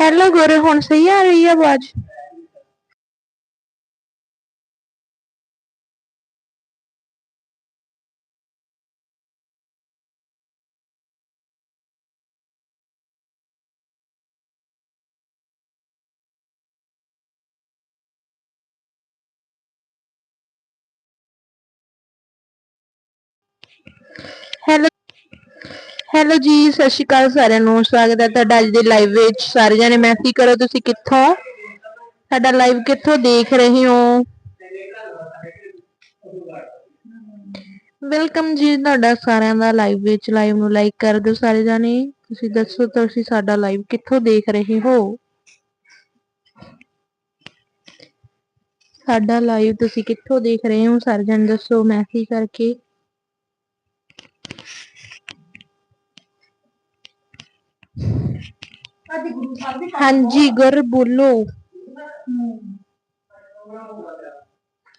Hello ਗੋਰੇ ਹੁਣ ਸਹੀ ਆ ਰਹੀ ਹੈ ਆਵਾਜ਼? ਹੈਲੋ ਜੀ, ਸਤਿ ਸ਼੍ਰੀ ਅਕਾਲ ਸਾਰਿਆਂ ਨੂੰ, ਸਵਾਗਤ ਹੈ ਤੁਹਾਡਾ ਅੱਜ ਦੇ ਲਾਈਵ ਵਿੱਚ। ਸਾਰੇ ਜਣੇ ਮੈਸੇਜ ਕਰੋ, ਤੁਸੀਂ ਕਿੱਥੋਂ? ਸਾਡਾ ਲਾਈਵ ਕਿੱਥੋਂ ਦੇਖ ਰਹੇ ਹੋ? ਵੈਲਕਮ ਜੀ ਤੁਹਾਡਾ ਸਾਰਿਆਂ ਦਾ ਲਾਈਵ ਵਿੱਚ। ਲਾਈਵ ਨੂੰ ਲਾਈਕ ਕਰ ਦਿਓ ਸਾਰੇ ਜਣੇ। ਤੁਸੀਂ ਦੱਸੋ, ਤੁਸੀਂ ਸਾਡਾ ਲਾਈਵ ਕਿੱਥੋਂ ਦੇਖ ਰਹੇ ਹੋ? ਸਾਡਾ ਲਾਈਵ ਤੁਸੀਂ ਕਿੱਥੋਂ ਦੇਖ ਰਹੇ ਹੋ? ਸਾਰੇ ਜਣੇ ਦੱਸੋ ਮੈਸੇਜ ਕਰਕੇ? ਹਾਂਜੀ ਗੁਰ ਬੋਲੋ।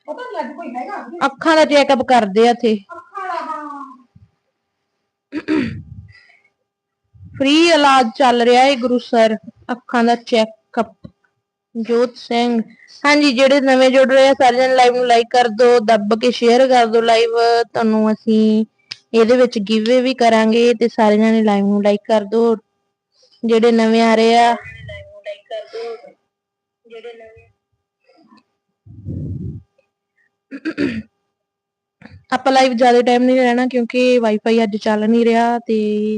ਪਤਾ ਨਹੀਂ ਅੱਜ ਕੋਈ ਹੈਗਾ। ਅੱਖਾਂ ਦਾ ਚੈੱਕਅਪ ਕਰਦੇ ਆ ਇੱਥੇ ਫ੍ਰੀ ਇਲਾਜ ਚੱਲ ਰਿਹਾ ਹੈ ਗੁਰੂ ਸਰ ਅੱਖਾਂ ਦਾ ਚੈੱਕਅਪ ਜੋਤ ਸਿੰਘ। ਹਾਂਜੀ ਜਿਹੜੇ ਨਵੇਂ ਜੁੜ ਰਹੇ ਆ ਸਾਰੇ ਜਣ ਲਾਈਵ ਨੂੰ ਲਾਈਕ ਕਰ ਦਿਓ ਦੱਬ ਕੇ ਸ਼ੇਅਰ ਕਰ ਦਿਓ ਲਾਈਵ ਤੁਹਾਨੂੰ ਅਸੀਂ ਇਹਦੇ ਵਿੱਚ ਗਿਵੇ ਵੀ ਕਰਾਂਗੇ ਤੇ ਸਾਰੇ ਜਣੇ ਲਾਈਵ ਨੂੰ ਲਾਈਕ ਕਰ ਦਿਓ ਜਿਹੜੇ ਨਵੇਂ ਆ ਰਹੇ ਆ। ਆਪਾਂ ਲਾਈਵ ਜ਼ਿਆਦਾ ਟਾਈਮ ਨਹੀਂ ਰਹਿਣਾ ਕਿਉਂਕਿ ਵਾਈਫਾਈ ਅੱਜ ਚੱਲ ਨਹੀਂ ਰਿਹਾ ਤੇ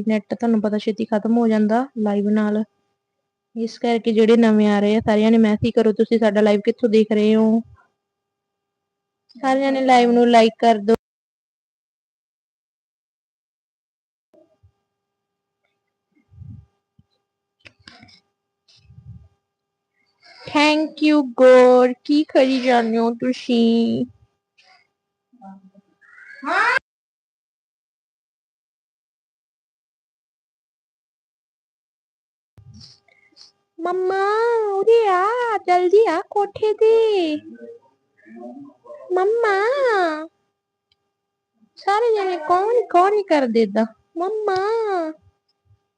ਨੈਟ ਤੁਹਾਨੂੰ ਪਤਾ ਛੇਤੀ ਖਤਮ ਹੋ ਜਾਂਦਾ ਲਾਈਵ ਨਾਲ। ਇਸ ਕਰਕੇ ਜਿਹੜੇ ਨਵੇਂ ਆ ਰਹੇ ਆ, ਸਾਰਿਆਂ ਨੇ ਮੈਸੇਜ ਕਰੋ, ਤੁਸੀਂ ਸਾਡਾ ਲਾਈਵ ਕਿੱਥੋਂ ਦੇਖ ਰਹੇ ਹੋ? ਸਾਰਿਆਂ ਨੇ ਲਾਈਵ ਨੂੰ ਲਾਈਕ ਕਰ ਦਿਓ ਥੈਂਕ ਯੂ ਗੋਡ ਕੀ ਕਰੀ ਜਾਂਦੇ ਹੋ ਤੁਸੀਂ? ਮੰਮਾ, ਉਰੇ ਆ, ਜਲਦੀ ਆ ਕੋਠੇ ਤੇ। ਮੰਮਾ, ਸਾਰੇ ਜਣੇ ਕੌਣ ਕੌਣ ਹੀ ਕਰ ਦੇਦਾ ਮੰਮਾ,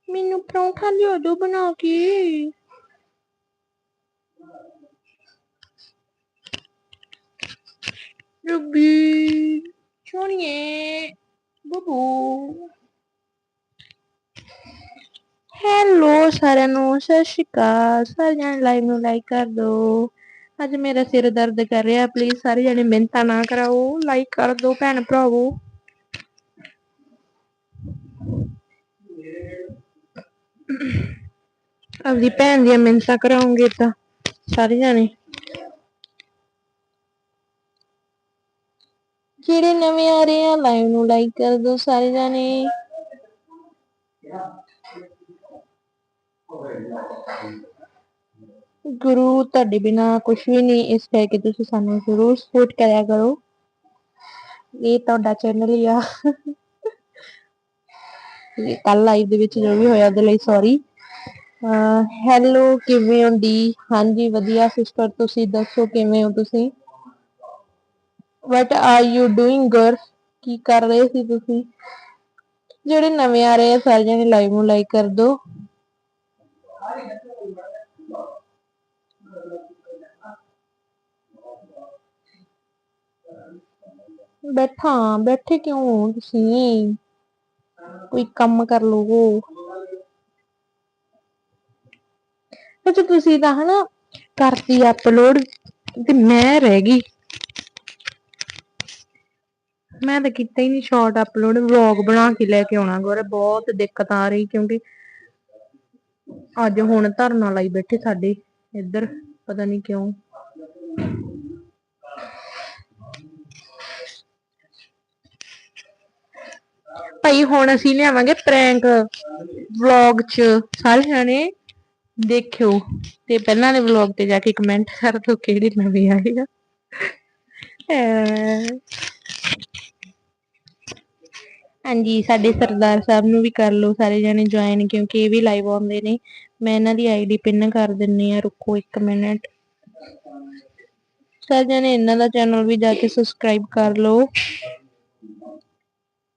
ਮੈਨੂੰ ਪਰੌਂਠਾ ਲਿਓ ਦੋ ਬਣਾ ਕੇ। ਰੁਬੀ ਸੋਨੀਏ ਬੁਬੂ ਹੈਲੋ ਸਾਰਿਆਂ ਨੂੰ ਸਤਿ ਸ਼੍ਰੀ ਅਕਾਲ। ਸਾਰੇ ਜਣੇ ਲਾਈਵ ਨੂੰ ਲਾਈਕ ਕਰ ਦਿਓ। ਅੱਜ ਮੇਰਾ ਸਿਰ ਦਰਦ ਕਰ ਰਿਹਾ ਪਲੀਜ਼ ਸਾਰੇ ਜਣੇ ਮਿਹਨਤਾਂ ਨਾ ਕਰਾਓ। ਲਾਈਕ ਕਰ ਦਿਓ ਭੈਣ ਭਰਾਵੋ। ਆਪਦੀ ਭੈਣ ਦੀਆਂ ਮਿਹਨਤਾਂ ਕਰਾਉਂਗੇ ਤਾਂ ਸਾਰੇ ਜਣੇ। ਜਿਹੜੇ ਨਵੇਂ ਆ ਰਹੇ ਆ? ਲਾਈਵ ਨੂੰ ਲਾਈਕ ਕਰ ਦਿਓ ਸਾਰੇ ਜਣੇ। ਗੁਰੂ ਤੁਹਾਡੇ ਬਿਨਾ ਕੁਝ ਵੀ ਨਹੀਂ, ਇਸ ਕਰਕੇ ਤੁਸੀਂ ਸਾਨੂੰ ਜ਼ਰੂਰ ਸਪੋਰਟ ਕਰਿਆ ਕਰੋ। ਇਹ ਤੁਹਾਡਾ ਚੈਨਲ ਹੀ ਆ। ਕੱਲ ਲਾਈਵ ਦੇ ਵਿੱਚ ਜੋ ਵੀ ਹੋਇਆ, ਉਹਦੇ ਲਈ ਸੌਰੀ ਹੈਲੋ ਕਿਵੇਂ ਹੋ ਦੀ? ਹਾਂਜੀ, ਵਧੀਆ। ਸਿਸਟਰ ਤੁਸੀਂ ਦੱਸੋ ਕਿਵੇਂ ਹੋ ਤੁਸੀਂ? ਵਟ ਆਰ ਯੂ ਡੂਇੰਗ ਗਰ ਕੀ ਕਰ ਰਹੇ ਸੀ ਤੁਸੀਂ? ਜਿਹੜੇ ਨਵੇਂ ਆ ਰਹੇ ਆ ਸਾਰੇ ਜਣੇ ਲਾਈਵ ਨੂੰ ਲਾਈਕ ਕਰ ਦਿਓ। ਬੈਠਾ, ਬੈਠੇ ਕਿਉਂ ਹੋ ਤੁਸੀਂ? ਕੋਈ ਕੰਮ ਕਰ ਲਵੋ ਅੱਛਾ, ਤੁਸੀਂ ਤਾਂ ਹਨਾ ਕਰਤੀ ਅਪਲੋਡ ਤੇ ਮੈਂ ਰਹਿ ਗਈ। ਮੈਂ ਤਾਂ ਕੀਤਾ ਹੀ ਨਹੀਂ ਸ਼ਾਰਟ ਅਪਲੋਡ ਵਲੌਗ ਬਣਾ ਕੇ ਲੈ ਕੇ ਆਉਣਾ ਗੋਰੇ ਬਹੁਤ ਦਿੱਕਤ ਆ ਰਹੀ ਕਿਉਂਕਿ ਅੱਜ ਹੁਣ ਧਰਨਾ ਲਾਈ ਬੈਠੇ ਸਾਡੇ ਇੱਧਰ, ਪਤਾ ਨਹੀਂ ਕਿਉਂ। ਭਾਈ ਹੁਣ ਅਸੀਂ ਲਿਆਵਾਂਗੇ ਪ੍ਰੈਂਕ ਵਲੌਗ ਚ, ਸਾਰੇ ਜਾਣੇ ਦੇਖਿਓ, ਤੇ ਪਹਿਲਾਂ ਦੇ ਵਲੌਗ ਤੇ ਜਾ ਕੇ ਕਮੈਂਟ ਕਰ ਦਿਓ ਕਿਹੜੀ ਨਵੀਂ ਆਈ ਆ। ਹਾਂਜੀ, ਸਾਡੇ ਸਰਦਾਰ ਸਾਹਿਬ ਨੂੰ ਵੀ ਕਰ ਲਓ, ਸਾਰੇ ਜਣੇ ਜੁਆਇਨ ਕਿਉਂਕਿ ਇਹ ਵੀ ਲਾਈਵ ਆਉਂਦੇ ਨੇ। ਮੈਂ ਇਹਨਾਂ ਦੀ ਆਈਡੀ ਪਿੰਨ ਕਰ ਦਿੰਨੀ ਆ ਰੁਕੋ 1 ਮਿੰਟ। ਸਾਰੇ ਜਣੇ ਇਹਨਾਂ ਦਾ ਚੈਨਲ ਵੀ ਜਾ ਕੇ ਸਬਸਕ੍ਰਾਈਬ ਕਰ ਲਓ।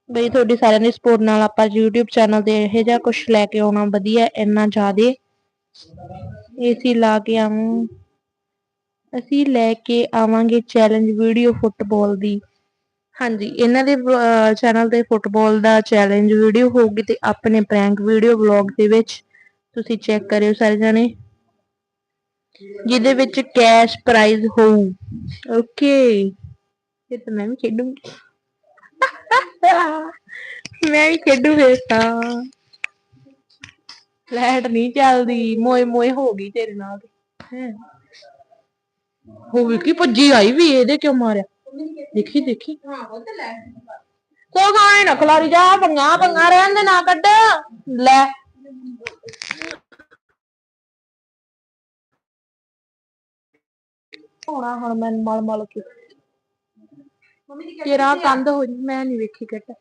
ਬਈ ਤੁਹਾਡੀ ਸਾਰਿਆਂ ਦੀ ਸਪੋਰਟ ਨਾਲ ਆਪਾਂ YouTube ਚੈਨਲ ਤੇ ਇਹ ਜਿਹਾ ਕੁਝ ਲੈ ਕੇ ਆਉਣਾ ਵਧੀਆ, ਇੰਨਾ ਜ਼ਿਆਦੇ। ਏਸੀ ਲਾ ਕੇ ਆਵਾਂ ਅਸੀਂ ਲੈ ਕੇ ਆਵਾਂਗੇ ਚੈਲੰਜ ਵੀਡੀਓ ਫੁੱਟਬਾਲ ਦੀ। ਹਾਂਜੀ, ਇਹਨਾਂ ਦੇ ਚੈਨਲ ਤੇ ਫੁੱਟਬਾਲ ਦਾ ਚੈਲੰਜ ਵੀਡੀਓ ਹੋਊਗੀ ਤੇ ਆਪਣੇ ਪ੍ਰੈਂਕ ਵੀਡੀਓ ਵਲੌਗ ਦੇ ਵਿੱਚ ਤੁਸੀਂ ਚੈੱਕ ਕਰਿਓ ਸਾਰੇ ਜਣੇ। ਜਿਹਦੇ ਵਿੱਚ ਕੈਸ਼ ਪ੍ਰਾਈਜ਼ ਹੋਊ। ਓਕੇ ਇਹ ਤਾਂ ਮੈਂ ਵੀ ਖੇਡੂੰਗੀ ਮੈਂ ਵੀ ਖੇਡੂ ਫੇਰ ਤਾਂ। ਲਾਈਟ ਨਹੀਂ ਚੱਲਦੀ, ਮੋਏ ਮੋਏ ਹੋ ਗਈ ਤੇਰੇ ਨਾਲ। ਹੈ। ਹੋ ਵੀ ਕੀ ਭੱਜੀ ਆਈ ਵੀ ਇਹਦੇ ਕਿਉਂ ਮਾਰਿਆ? ਦੇਖੀ ਦੇਖੀ। ਹਾਂ ਉਹ ਤੇ ਲੈ। ਸੋ ਗਾਣੇ ਨਾ ਖਲਾਰੀ ਜਾ ਪੰਗਾ ਪੰਗਾ ਰਹਿਣ ਦੇ ਨਾ ਕੱਢ। ਲੈ। ਹੋਣਾ ਹੁਣ ਮੈਂ ਮਲ ਮਲ ਕੇ। ਤੇਰਾ ਕੰਧ ਹੋ ਜੀ ਮੈਂ ਨਹੀਂ ਵੇਖੀ ਕੱਟ